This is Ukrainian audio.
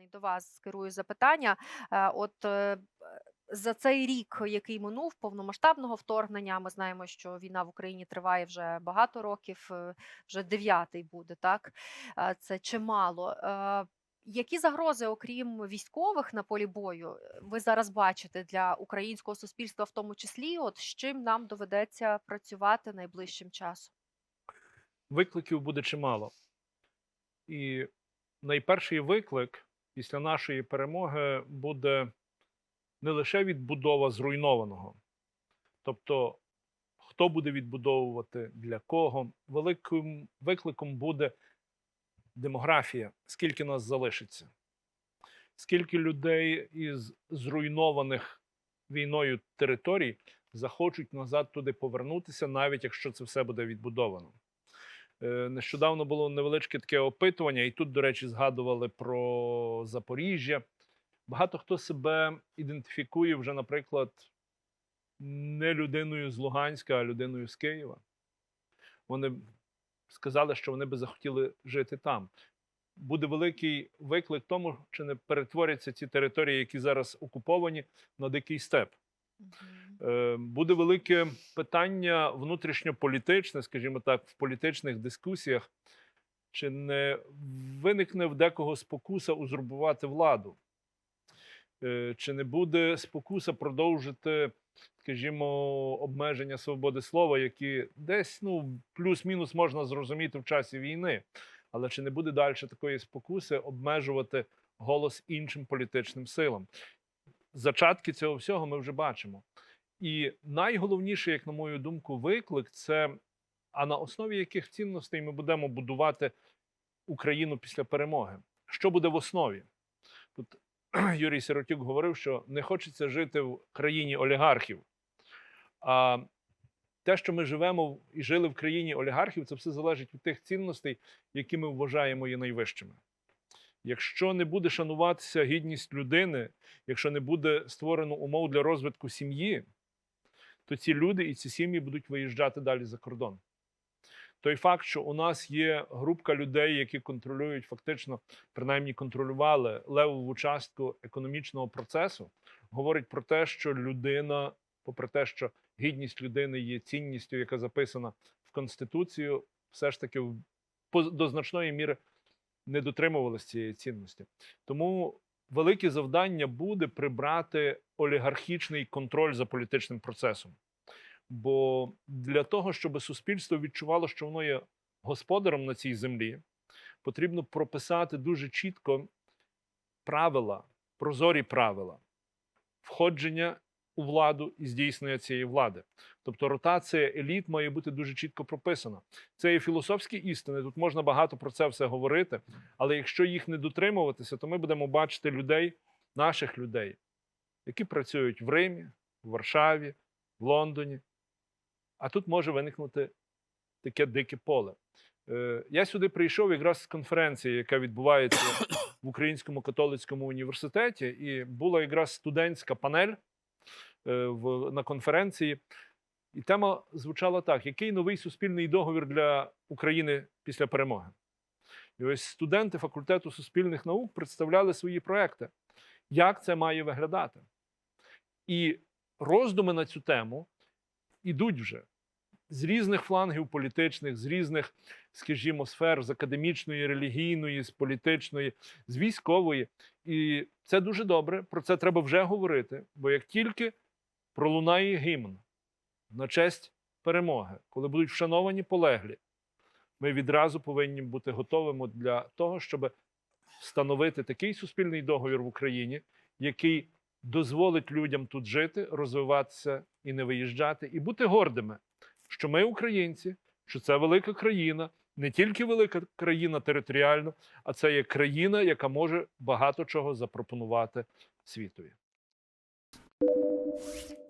власне до вас скерую запитання. Е, От е, за цей рік, який минув повномасштабного вторгнення, ми знаємо, що війна в Україні триває вже багато років, е, вже дев'ятий буде, так? Це чимало. Які загрози, окрім військових на полі бою, ви зараз бачите для українського суспільства, в тому числі, от з чим нам доведеться працювати найближчим часом? викликів буде чимало. І найперший виклик після нашої перемоги буде не лише відбудова зруйнованого, тобто, хто буде відбудовувати, для кого. Великим викликом буде демографія, скільки нас залишиться, скільки людей із зруйнованих війною територій захочуть назад туди повернутися, навіть якщо це все буде відбудовано. Е, Нещодавно було невеличке таке опитування, і тут, до речі, згадували про Запоріжжя. Багато хто себе ідентифікує вже, наприклад, не людиною з Луганська, а людиною з Києва. Вони сказали, що вони би захотіли жити там. Буде великий виклик тому, чи не перетворяться ці території, які зараз окуповані, на дикий степ. Е, буде велике питання внутрішньополітичне, скажімо так, в політичних дискусіях, чи не виникне в декого спокуса узурбувати владу, Е, чи не буде спокуса продовжити, скажімо, обмеження свободи слова, які десь ну, плюс-мінус можна зрозуміти в часі війни. Але чи не буде далі такої спокуси обмежувати голос іншим політичним силам? Зачатки цього всього ми вже бачимо. І найголовніше, як на мою думку, виклик це а на основі яких цінностей ми будемо будувати Україну після перемоги. Що буде в основі? Тут Юрій Сиротюк говорив, що не хочеться жити в країні олігархів. А те, що ми живемо і жили в країні олігархів, це все залежить від тих цінностей, які ми вважаємо є найвищими. Якщо не буде шануватися гідність людини, якщо не буде створено умов для розвитку сім'ї, то ці люди і ці сім'ї будуть виїжджати далі за кордон. Той факт, що у нас є групка людей, які контролюють, фактично, принаймні контролювали левову частку економічного процесу, говорить про те, що людина, попри те, що гідність людини є цінністю, яка записана в Конституцію, все ж таки до значної міри не дотримувалися цієї цінності. Тому велике завдання буде прибрати олігархічний контроль за політичним процесом. Бо для того, щоб суспільство відчувало, що воно є господарем на цій землі, потрібно прописати дуже чітко правила, прозорі правила входження у владу і здійснення цієї влади. Тобто ротація еліт має бути дуже чітко прописана. Це є філософські істини. Тут можна багато про це все говорити, але якщо їх не дотримуватися, то ми будемо бачити людей, наших людей, які працюють в Римі, в Варшаві, в Лондоні. А тут може виникнути таке дике поле. Е, Я сюди прийшов якраз з конференції, яка відбувається в Українському католицькому університеті, і була якраз студентська панель в, на конференції. І тема звучала так: який новий суспільний договір для України після перемоги? І ось студенти факультету суспільних наук представляли свої проекти. Як це має виглядати? І роздуми на цю тему ідуть вже з різних флангів політичних, з різних, скажімо, сфер, з академічної, релігійної, з політичної, з військової. І це дуже добре. Про це треба вже говорити. Бо як тільки пролунає гімн на честь перемоги, коли будуть вшановані полеглі, ми відразу повинні бути готовими для того, щоб встановити такий суспільний договір в Україні, який дозволить людям тут жити, розвиватися і не виїжджати, і бути гордими, що ми українці, що це велика країна, не тільки велика країна територіально, а це є країна, яка може багато чого запропонувати світові. you